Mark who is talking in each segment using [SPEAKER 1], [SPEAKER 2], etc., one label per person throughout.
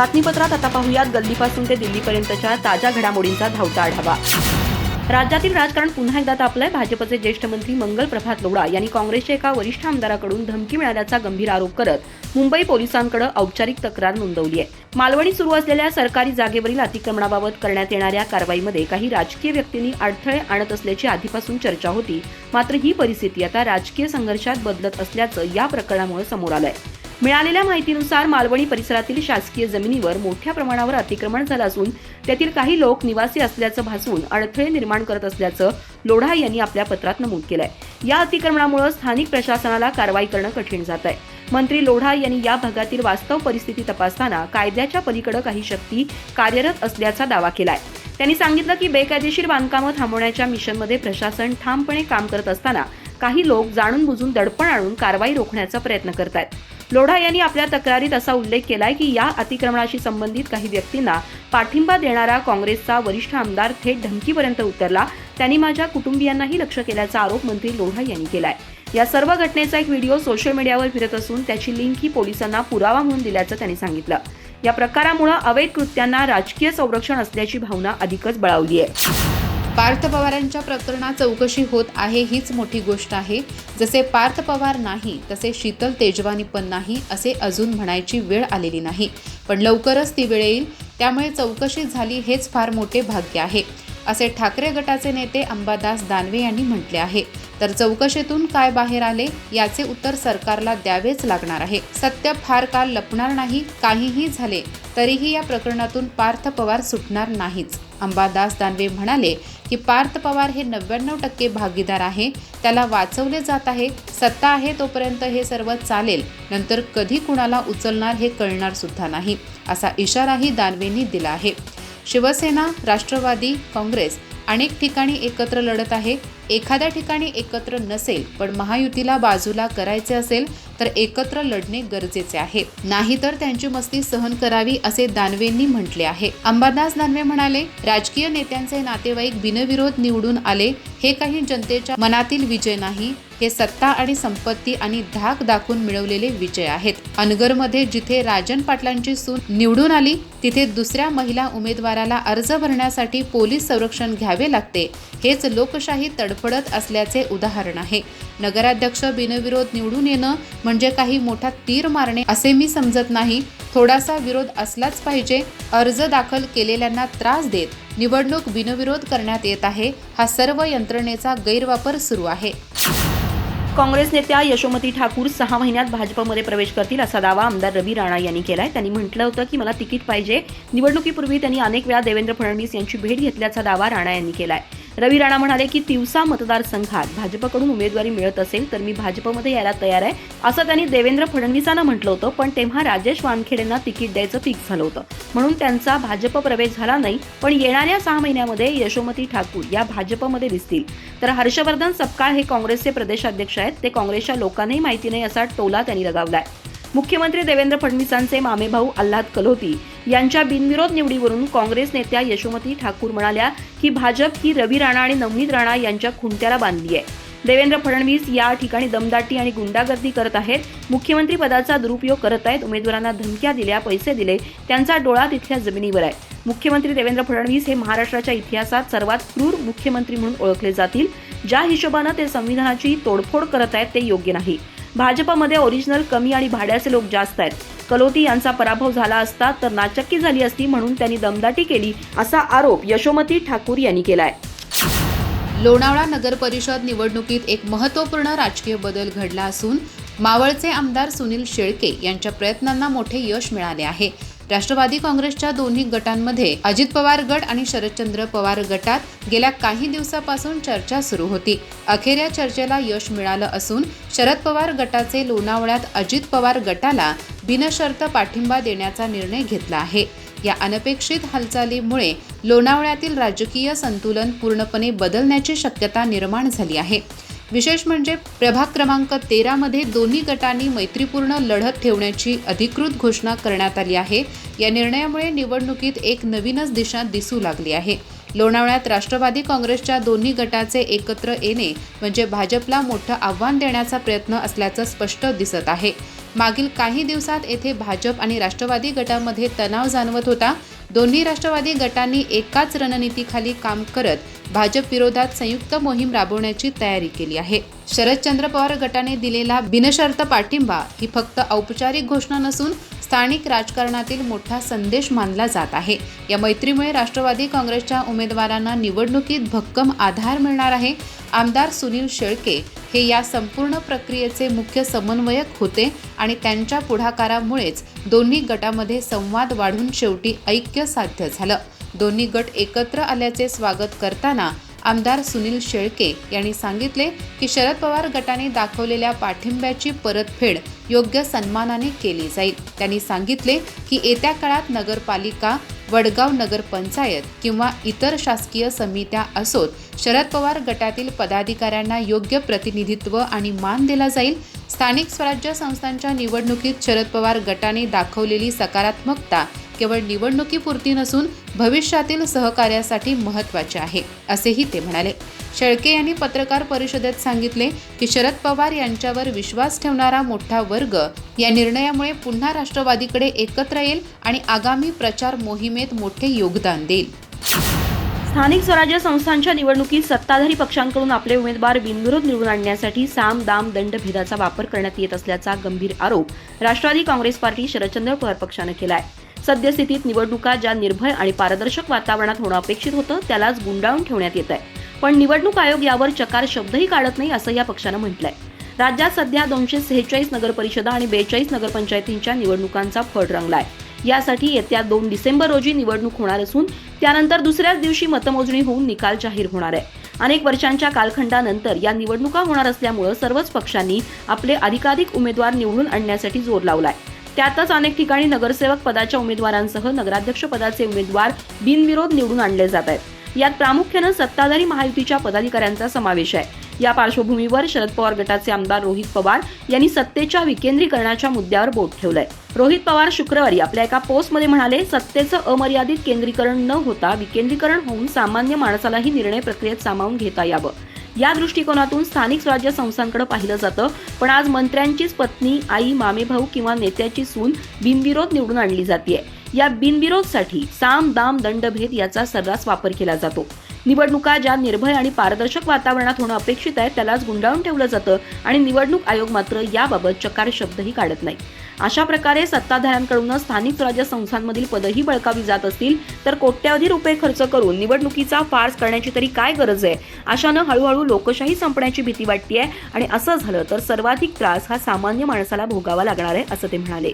[SPEAKER 1] बातमीपत्रात आता पाहूयात. गल्लीपासून ते दिल्लीपर्यंतच्या ताज्या घडामोडींचा धावता आढावा. राज्यातील राजकारण पुन्हा एकदा तापलंय. भाजपचे ज्येष्ठ मंत्री मंगल प्रभात लोढा यांनी काँग्रेसच्या एका वरिष्ठ आमदाराकडून धमकी मिळाल्याचा गंभीर आरोप करत मुंबई पोलिसांकडे औपचारिक तक्रार नोंदवली आहे. मालवणी सुरू असलेल्या सरकारी जागेवरील अतिक्रमणाबाबत करण्यात येणाऱ्या कारवाईमध्ये काही राजकीय व्यक्तींनी अडथळे आणत असल्याची आधीपासून चर्चा होती. मात्र ही परिस्थिती आता राजकीय संघर्षात बदलत असल्याचं या प्रकरणामुळे समोर आलं आहे मिळालेल्या माहितीनुसार मालवणी परिसरातील शासकीय जमिनीवर मोठ्या प्रमाणावर अतिक्रमण झालं असून त्यातील काही लोक निवासी असल्याचं भासवून अडथळे निर्माण करत असल्याचं लोढा यांनी आपल्या पत्रात नमूद केलंय. या अतिक्रमणामुळे स्थानिक प्रशासनाला कारवाई करणं कठीण जात आहे मंत्री लोढा यांनी या भागातील वास्तव परिस्थिती तपासताना कायद्याच्या पलीकडे काही शक्ती कार्यरत असल्याचा दावा केलाय. त्यांनी सांगितलं की बेकायदेशीर बांधकामं थांबवण्याच्या मिशनमध्ये प्रशासन ठामपणे काम करत असताना काही लोक जाणून बुजून दडपण आणून कारवाई रोखण्याचा प्रयत्न करत आहेत लोढा यांनी आपल्या तक्रारीत असा उल्लेख केलाय की या अतिक्रमणाशी संबंधित काही व्यक्तींना पाठिंबा देणारा काँग्रेसचा वरिष्ठ आमदार थेट धमकीपर्यंत उतरला. त्यांनी माझ्या कुटुंबियांनाही लक्ष केल्याचा आरोप मंत्री लोढा यांनी केलाय. या सर्व घटनेचा एक व्हिडिओ सोशल मीडियावर फिरत असून त्याची लिंक ही पोलिसांना पुरावा म्हणून दिल्याचं त्यांनी सांगितलं. या प्रकारामुळे अवैध कृत्यांना राजकीय संरक्षण असल्याची भावना अधिकच बळावली आहे
[SPEAKER 2] पार्थ पवारांच्या प्रकरणात चौकशी होत आहे हीच मोठी गोष्ट आहे. जसे पार्थ पवार नाही तसे शीतल तेजवानी पण नाही असे अजून म्हणायची वेळ आलेली नाही. पण लवकरच ती वेळ येईल त्यामुळे चौकशी झाली हेच फार मोठे भाग्य आहे. असे ठाकरे गटाचे नेते अंबादास दानवे यांनी म्हटले आहे. तर चौकशीतून काय बाहेर आले याचे उत्तर सरकारला द्यावेच लागणार आहे. सत्य फार काल लपणार नाही काहीही झाले तरीही या प्रकरणातून पार्थ पवार सुटणार नाहीच. अंबादास दानवे म्हणाले की पार्थ पवार हे नव्याण्णव टक्के भागीदार आहे त्याला वाचवले जात आहे सत्ता आहे तोपर्यंत हे सर्व चालेल नंतर कधी कुणाला उचलणार हे कळणार सुद्धा नाही असा इशाराही दानवेंनी दिला आहे. शिवसेना राष्ट्रवादी काँग्रेस अनेक ठिकाणी एकत्र लढत आहे. एखाद्या ठिकाणी एकत्र नसेल पण महायुतीला बाजूला करायचे असेल तर एकत्र लढणे गरजेचे आहे. नाहीतर त्यांची मस्ती सहन करावी असे दानवेंनी म्हटले आहे. अंबादास दानवे म्हणाले राजकीय नेत्यांचे नातेवाईक बिनविरोध निवडून आले. हे काही जनतेच्या मनातील विजय नाही हे सत्ता आणि संपत्ती आणि धाक दाखवून मिळवलेले विजय आहेत. अनगरमध्ये जिथे राजन पाटलांची सून निवडून आली तिथे दुसऱ्या महिला उमेदवाराला अर्ज भरण्यासाठी पोलीस संरक्षण घ्यावे लागते. हेच लोकशाही तडफडत असल्याचे उदाहरण आहे. नगराध्यक्ष बिनविरोध निवडून येणं म्हणजे काही मोठा तीर मारणे असे मी समजत नाही. थोडासा विरोध असलाच पाहिजे. अर्ज दाखल केलेल्यांना त्रास देत निवडणूक बिनविरोध करण्यात येत आहे. हा सर्व यंत्रणेचा गैरवापर सुरू आहे.
[SPEAKER 1] काँग्रेस नेत्या यशोमती ठाकूर सहा महिन्यात भाजपमध्ये प्रवेश करतील असा दावा आमदार रवी राणा यांनी केलाय. त्यांनी म्हटलं होतं की मला तिकीट पाहिजे. निवडणुकीपूर्वी त्यांनी अनेक वेळा देवेंद्र फडणवीस यांची भेट घेतल्याचा दावा राणा यांनी केलाय. रवी राणा म्हणाले की तिवसा मतदारसंघात भाजपकडून उमेदवारी मिळत असेल तर मी भाजपमध्ये यायला तयार आहे असं त्यांनी देवेंद्र फडणवीसांना म्हटलं होतं पण तेव्हा राजेश वानखेडेंना तिकीट द्यायचं फिक्स झालं होतं. म्हणून त्यांचा भाजप प्रवेश झाला नाही पण येणाऱ्या सहा महिन्यामध्ये यशोमती ठाकूर या भाजपमध्ये दिसतील. तर हर्षवर्धन सपकाळ हे काँग्रेसचे प्रदेशाध्यक्ष आहेत ते काँग्रेसच्या लोकांनाही माहिती नाही असा टोला त्यांनी लगावलाय. मुख्यमंत्री देवेंद्र फडणवीसांचे मामेभाऊ आल्हाद कलोती यांच्या बिनविरोध निवडीवरून काँग्रेस नेत्या यशोमती ठाकूर म्हणाल्या की भाजप ही रवी राणा आणि नवनीत राणा यांच्या खुंट्याला बांधली आहे. देवेंद्र फडणवीस या ठिकाणी दमदाटी आणि गुंडागर्दी करत आहेत. मुख्यमंत्री पदाचा दुरुपयोग करत आहेत. उमेदवारांना धमक्या दिल्या पैसे दिले. त्यांचा डोळा तिथल्या जमिनीवर आहे. मुख्यमंत्री देवेंद्र फडणवीस हे महाराष्ट्राच्या इतिहासात सर्वात क्रूर मुख्यमंत्री म्हणून ओळखले जातील. ज्या हिशोबानं ते संविधानाची तोडफोड करत आहेत ते योग्य नाही. भाजपमध्ये ओरिजिनल कमी आणि भाड्याचे लोक जास्त आहेत. कलोती यांचा पराभव झाला असता तर नाचक्की झाली असती म्हणून त्यांनी दमदाटी केली असा आरोप यशोमती ठाकूर यांनी केलाय.
[SPEAKER 2] लोणावळा नगर परिषद निवडणुकीत एक महत्त्वपूर्ण राजकीय बदल घडला असून मावळचे आमदार सुनील शेळके यांच्या प्रयत्नांना मोठे यश मिळाले आहे. राष्ट्रवादी काँग्रेसच्या दोन्ही गटांमध्ये अजित पवार गट आणि शरदचंद्र पवार गटात गेल्या काही दिवसापासून चर्चा सुरू होती. अखेर या चर्चेला यश मिळालं असून शरद पवार गटाचे लोणावळ्यात अजित पवार गटाला बिनशर्त पाठिंबा देण्याचा निर्णय घेतला आहे. या अनपेक्षित हालचालीमुळे लोणावळ्यातील राजकीय संतुलन पूर्णपणे बदलण्याची शक्यता निर्माण झाली आहे. विशेष म्हणजे प्रभाग क्रमांक तेरामध्ये दोन्ही गटांनी मैत्रीपूर्ण लढत ठेवण्याची अधिकृत घोषणा करण्यात आली आहे. या निर्णयामुळे निवडणुकीत एक नवीनच दिशा दिसू लागली आहे. लोणावळ्यात राष्ट्रवादी काँग्रेसच्या दोन्ही गटाचे एकत्र येणे म्हणजे भाजपला मोठं आव्हान देण्याचा प्रयत्न असल्याचं स्पष्ट दिसत आहे. मागील काही दिवसात येथे भाजप आणि राष्ट्रवादी गटामध्ये तणाव जाणवत होता. दोन्ही राष्ट्रवादी गटांनी एकाच रणनीतीखाली काम करत भाजप विरोधात संयुक्त मोहीम राबवण्याची तयारी केली आहे. शरदचंद्र पवार गटाने दिलेला बिनशर्त पाठिंबा ही फक्त औपचारिक घोषणा नसून स्थानिक राजकारणातील मोठा संदेश मानला जात आहे. या मैत्रीमुळे राष्ट्रवादी काँग्रेसच्या उमेदवारांना निवडणुकीत भक्कम आधार मिळणार आहे. आमदार सुनील शेळके हे या संपूर्ण प्रक्रियेचे मुख्य समन्वयक होते आणि त्यांच्या पुढाकारामुळेच दोन्ही गटामध्ये संवाद वाढून शेवटी ऐक्य साध्य झालं. दोन्ही गट एकत्र आल्याचे स्वागत करताना आमदार सुनील शेळके यांनी सांगितले की शरद पवार गटाने दाखवलेल्या पाठिंब्याची परतफेड योग्य सन्मानाने केली जाईल. त्यांनी सांगितले की येत्या काळात नगरपालिका वडगाव नगरपंचायत किंवा इतर शासकीय समित्या असोत शरद पवार गटातील पदाधिकाऱ्यांना योग्य प्रतिनिधित्व आणि मान दिला जाईल. स्थानिक स्वराज्य संस्थांच्या निवडणुकीत शरद पवार गटाने दाखवलेली सकारात्मकता केवळ निवडणुकीपुरती नसून भविष्यातील सहकार्यासाठी महत्त्वाचे आहे असेही ते म्हणाले. शेळके यांनी पत्रकार परिषदेत सांगितले की शरद पवार यांच्यावर विश्वास ठेवणारा मोठा वर्ग या निर्णयामुळे पुन्हा राष्ट्रवादीकडे एकत्र येईल आणि आगामी प्रचार मोहिमेत मोठे योगदान देईल.
[SPEAKER 1] स्थानिक स्वराज्य संस्थांच्या निवडणुकीत सत्ताधारी पक्षांकडून आपले उमेदवार बिनविरोध निवडून आणण्यासाठी साम दाम दंड भेदाचा वापर करण्यात येत असल्याचा गंभीर आरोप राष्ट्रवादी काँग्रेस पार्टी शरदचंद्र पवार पक्षानं आहे सद्यस्थितीत निवडणुका ज्या निर्भय आणि पारदर्शक वातावरणात होणं अपेक्षित होतं त्यालाच गुंडाळून ठेवण्यात येत आहे पण निवडणूक आयोग यावर चकार शब्दही काढत नाही असं या पक्षानं म्हटलंय. राज्यात सध्या दोनशे सेहेचाळीस नगरपरिषदा आणि बेचाळीस नगरपंचायतींच्या निवडणुकांचा फड रंगलाय. यासाठी येत्या दोन डिसेंबर रोजी निवडणूक होणार असून त्यानंतर दुसऱ्याच दिवशी मतमोजणी होऊन निकाल जाहीर होणार आहे. अनेक वर्षांच्या कालखंडानंतर या निवडणुका होणार असल्यामुळं सर्वच पक्षांनी आपले अधिकाधिक उमेदवार निवडून आणण्यासाठी जोर लावलाय. त्यातच अनेक ठिकाणी नगरसेवक पदाच्या उमेदवारांसह नगराध्यक्ष पदाचे उमेदवार बिनविरोध निवडून आणले जात आहेत. यात प्रामुख्यानं सत्ताधारी महायुतीच्या पदाधिकाऱ्यांचा समावेश आहे. या पार्श्वभूमीवर शरद पवार गटाचे आमदार रोहित पवार यांनी सत्तेच्या विकेंद्रीकरणाच्या मुद्द्यावर बोट ठेवलंय. रोहित पवार शुक्रवारी आपल्या एका पोस्टमध्ये म्हणाले सत्तेचं अमर्यादित केंद्रीकरण न होता विकेंद्रीकरण होऊन सामान्य माणसालाही निर्णय प्रक्रियेत सामावून घेता यावं. या दृष्टिकोनातून स्थानिक स्वराज्य संस्थांकडे पाहिलं जातं. पण आज मंत्र्यांचीच पत्नी आई मामेभाऊ किंवा नेत्याची सून बिनविरोध निवडून आणली जाते या बिनविरोधसाठी साम दाम दंडभेद याचा सर्रास वापर केला जातो. निवडणुका ज्या निर्भय आणि पारदर्शक वातावरणात होणं अपेक्षित आहे त्यालाच गुंडाळून ठेवलं जातं आणि निवडणूक आयोग मात्र याबाबत चकार शब्दही काढत नाही. अशा प्रकारे सत्ताधाऱ्यांकडून स्थानिक स्वराज्य संस्थांमधील पदही बळकावी जात असतील तर कोट्यावधी रुपये खर्च करून निवडणुकीचा फार्स करण्याची तरी काय गरज आहे? अशानं हळूहळू लोकशाही संपण्याची भीती वाटते आणि असं झालं तर सर्वाधिक त्रास हा सामान्य माणसाला भोगावा लागणार आहे असं ते म्हणाले.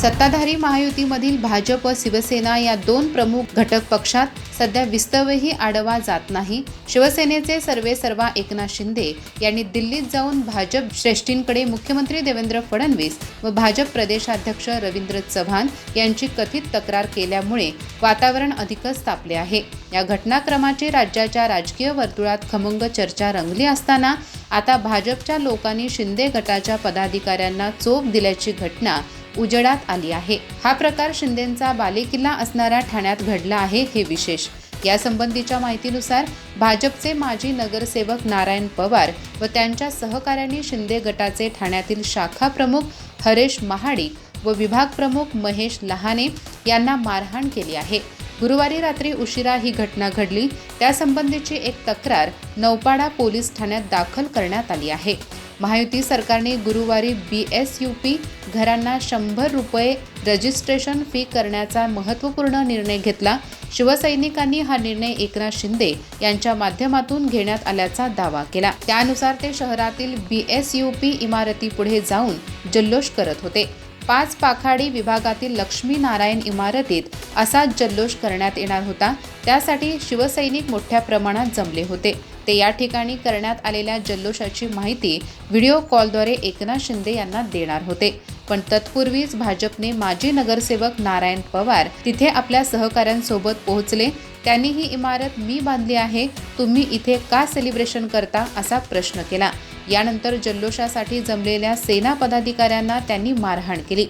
[SPEAKER 2] सत्ताधारी महायुतीमधील भाजप व शिवसेना या दोन प्रमुख घटक पक्षात सध्या विस्तवही आडवा जात नाही. शिवसेनेचे सर्वे सर्वा एकनाथ शिंदे यांनी दिल्लीत जाऊन भाजप श्रेष्ठींकडे मुख्यमंत्री देवेंद्र फडणवीस व भाजप प्रदेशाध्यक्ष रवींद्र चव्हाण यांची कथित तक्रार केल्यामुळे वातावरण अधिकच तापले आहे. या घटनाक्रमाची राज्याच्या राजकीय वर्तुळात खमंग चर्चा रंगली असताना आता भाजपच्या लोकांनी शिंदे गटाच्या पदाधिकाऱ्यांना चोप दिल्याची घटना उजेडात आली आहे. हा प्रकार शिंदेंचा बालेकिल्ला असणाऱ्या ठाण्यात घडला आहे हे विशेष. यासंबंधीच्या माहितीनुसार भाजपचे माजी नगरसेवक नारायण पवार व त्यांच्या सहकाऱ्यांनी शिंदे गटाचे ठाण्यातील शाखा प्रमुख हरेश महाडिक व विभाग प्रमुख महेश लहाने यांना मारहाण केली आहे. गुरुवारी रात्री उशिरा ही घटना घडली. त्यासंबंधीची एक तक्रार नौपाडा पोलीस ठाण्यात दाखल करण्यात आली आहे. महायुती सरकारने गुरुवारी बी एस यू पी घरांना शंभर रुपये रजिस्ट्रेशन फी करण्याचा महत्त्वपूर्ण निर्णय घेतला. शिवसैनिकांनी हा निर्णय एकनाथ शिंदे यांच्या माध्यमातून घेण्यात आल्याचा दावा केला. त्यानुसार ते शहरातील बी एस यू पी इमारतीपुढे जाऊन जल्लोष करत होते. पाच पाखाडी विभागातील लक्ष्मी नारायण इमारतीत असा जल्लोष करण्यात येणार होता. त्यासाठी शिवसैनिक मोठ्या प्रमाणात जमले होते. ते या ठिकाणी करण्यात आलेल्या जल्लोषाची माहिती व्हिडिओ कॉलद्वारे एकनाथ शिंदे यांना देणार होते. पण तत्पूर्वीच भाजपने माजी नगरसेवक नारायण पवार तिथे आपल्या सहकाऱ्यांसोबत पोहोचले. त्यांनी ही इमारत मी बांधली आहे तुम्ही इथे का सेलिब्रेशन करता असा प्रश्न केला. यानंतर जल्लोषासाठी जमलेल्या सेना पदाधिकाऱ्यांना त्यांनी मारहाण केली.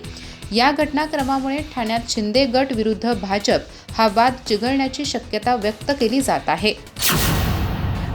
[SPEAKER 2] या घटनाक्रमामुळे ठाण्यात शिंदे गट विरुद्ध भाजप हा वाद चिघळण्याची शक्यता व्यक्त केली जात आहे.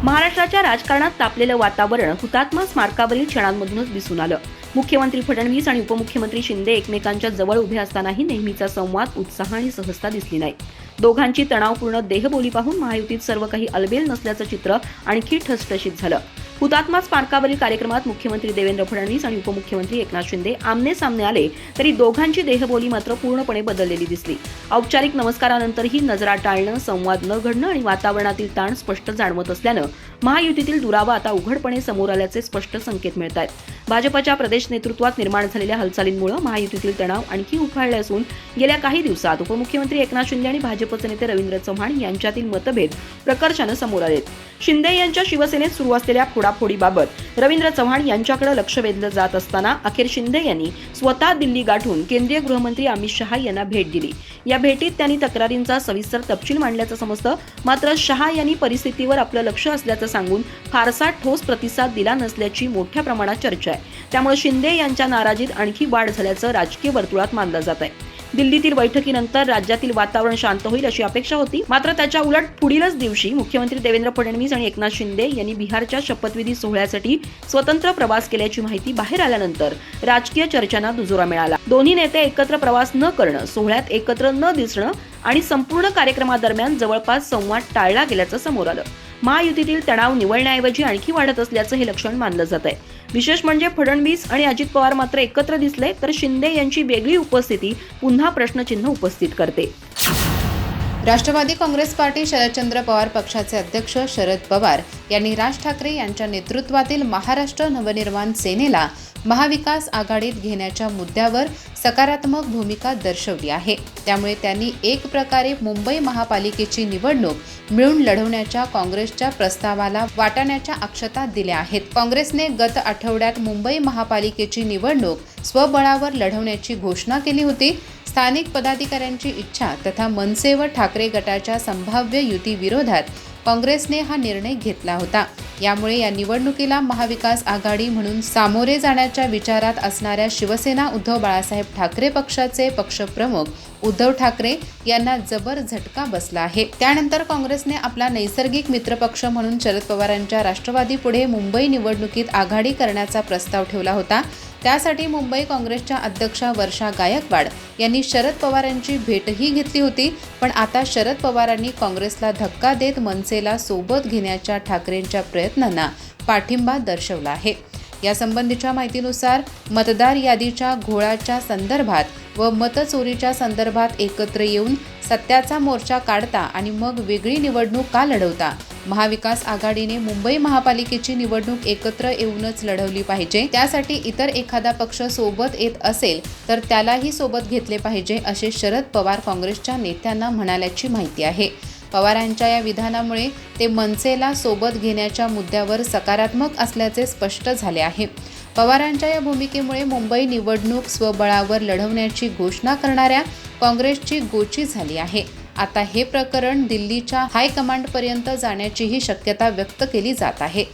[SPEAKER 1] महाराष्ट्राच्या राजकारणात तापलेलं वातावरण हुतात्मा स्मारकावरील क्षणांमधूनच दिसून आलं. मुख्यमंत्री फडणवीस आणि उपमुख्यमंत्री शिंदे एकमेकांच्या जवळ उभे असतानाही नेहमीचा संवाद उत्साह आणि सहजता दिसली नाही. दोघांची तणावपूर्ण देहबोली पाहून महायुतीत सर्व काही अलबेल नसल्याचं चित्र आणखी ठसठशीत झालं. हुतात्मा स्मारकावरील कार्यक्रमात मुख्यमंत्री देवेंद्र फडणवीस आणि उपमुख्यमंत्री एकनाथ शिंदे आमने सामने आले तरी दोघांची देहबोली मात्र पूर्णपणे बदललेली दिसली. औपचारिक नमस्कारानंतरही नजरा टाळणं संवाद न घडणं आणि वातावरणातील ताण स्पष्ट जाणवत असल्यानं महायुतीतील दुरावा आता उघडपणे समोर आल्याचे स्पष्ट संकेत मिळत आहेत भाजपच्या प्रदेश नेतृत्वात निर्माण झालेल्या हालचालींमुळे महायुतीतील तणाव आणखी उफाळले असून गेल्या काही दिवसात उपमुख्यमंत्री एकनाथ शिंदे आणि भाजपचे नेते रवींद्र चव्हाण यांच्यातील मतभेद प्रकर्षानं समोर आलेत. शिंदे यांच्या शिवसेनेत सुरू असलेल्या फोडाफोडीबाबत रवींद्र चव्हाण यांच्याकडे लक्ष वेधलं जात असताना अखेर शिंदे यांनी स्वतः दिल्ली गाठून केंद्रीय गृहमंत्री अमित शहा यांना भेट दिली. या भेटीत त्यांनी तक्रारींचा सविस्तर तपशील मांडल्याचं समजतं मात्र शहा यांनी परिस्थितीवर आपलं लक्ष असल्याचं सांगून फारसा ठोस प्रतिसाद दिला नसल्याची मोठ्या प्रमाणात चर्चा आहे. त्यामुळे शिंदे यांच्या नाराजीत आणखी वाढ झाल्याचं राजकीय वर्तुळात मानलं जात आहे. दिल्लीतील बैठकीनंतर राज्यातील वातावरण शांत होईल अशी अपेक्षा होती. मात्र त्याच्या उलट पुढीलच दिवशी मुख्यमंत्री देवेंद्र फडणवीस आणि एकनाथ शिंदे यांनी बिहारच्या शपथविधी सोहळ्यासाठी स्वतंत्र प्रवास केल्याची माहिती बाहेर आल्यानंतर राजकीय चर्चांना दुजोरा मिळाला. दोन्ही नेते एकत्र प्रवास न करणं सोहळ्यात एकत्र न दिसणं आणि संपूर्ण कार्यक्रमादरम्यान जवळपास संवाद टाळला गेल्याचं समोर आलं. महायुतीतील तणाव निवळण्याऐवजी आणखी वाढत असल्याचं हे लक्षण मानलं जात आहे. विशेष म्हणजे फडणवीस आणि अजित पवार मात्र एकत्र दिसले तर शिंदे यांची वेगळी उपस्थिती पुन्हा प्रश्नचिन्ह उपस्थित करते.
[SPEAKER 2] राष्ट्रवादी काँग्रेस पार्टी शरदचंद्र पवार पक्षाचे अध्यक्ष शरद पवार यांनी राज ठाकरे यांच्या नेतृत्वातील महाराष्ट्र नवनिर्माण सेनेला महाविकास आघाडीत घेण्याच्या मुद्द्यावर सकारात्मक भूमिका दर्शवली आहे. त्यामुळे त्यांनी एक प्रकारे मुंबई महापालिकेची निवडणूक मिळून लढवण्याच्या काँग्रेसच्या प्रस्तावाला वाटाण्याच्या अक्षता दिल्या आहेत. काँग्रेसने गत आठवड्यात मुंबई महापालिकेची निवडणूक स्वबळावर लढवण्याची घोषणा केली होती. स्थानिक पदाधिकाऱ्यांची इच्छा तथा मनसे व ठाकरे गटाच्या संभाव्य युतीविरोधात काँग्रेसने हा निर्णय घेतला होता. यामुळे या निवडणुकीला महाविकास आघाडी म्हणून सामोरे जाण्याच्या विचारात असणाऱ्या शिवसेना उद्धव बाळासाहेब ठाकरे पक्षाचे पक्षप्रमुख उद्धव ठाकरे यांना जबर झटका बसला आहे. त्यानंतर काँग्रेसने आपला नैसर्गिक मित्रपक्ष म्हणून शरद पवारांच्या राष्ट्रवादीपुढे मुंबई निवडणुकीत आघाडी करण्याचा प्रस्ताव ठेवला होता. त्यासाठी मुंबई काँग्रेसच्या अध्यक्षा वर्षा गायकवाड यांनी शरद पवारांची भेटही घेतली होती. पण आता शरद पवारांनी काँग्रेसला धक्का देत मनसेला सोबत घेण्याच्या ठाकरेंच्या प्रयत्नांना पाठिंबा दर्शवला आहे. यासंबंधीच्या माहितीनुसार मतदार यादीच्या घोळाच्या संदर्भात व मतचोरीच्या संदर्भात एकत्र येऊन सत्याचा मोर्चा काढता आणि मग वेगळी निवडणूक का लढवता? महाविकास आघाडीने मुंबई महापालिकेची निवडणूक एकत्र येऊनच लढवली पाहिजे. त्यासाठी इतर एखादा पक्ष सोबत येत असेल तर त्यालाही सोबत घेतले पाहिजे असे शरद पवार काँग्रेसच्या नेत्यांना म्हणाल्याची माहिती आहे. पवारांच्या या विधानामुळे ते मनसेला सोबत घेण्याच्या मुद्द्यावर सकारात्मक असल्याचे स्पष्ट झाले आहे. पवारांच्या या भूमिकेमुळे मुंबई निवडणूक स्वबळावर लढवण्याची घोषणा करणाऱ्या काँग्रेसची गोची झाली आहे. आता हे प्रकरण दिल्लीच्या हायकमांडपर्यंत जाण्याचीही शक्यता व्यक्त केली जात आहे.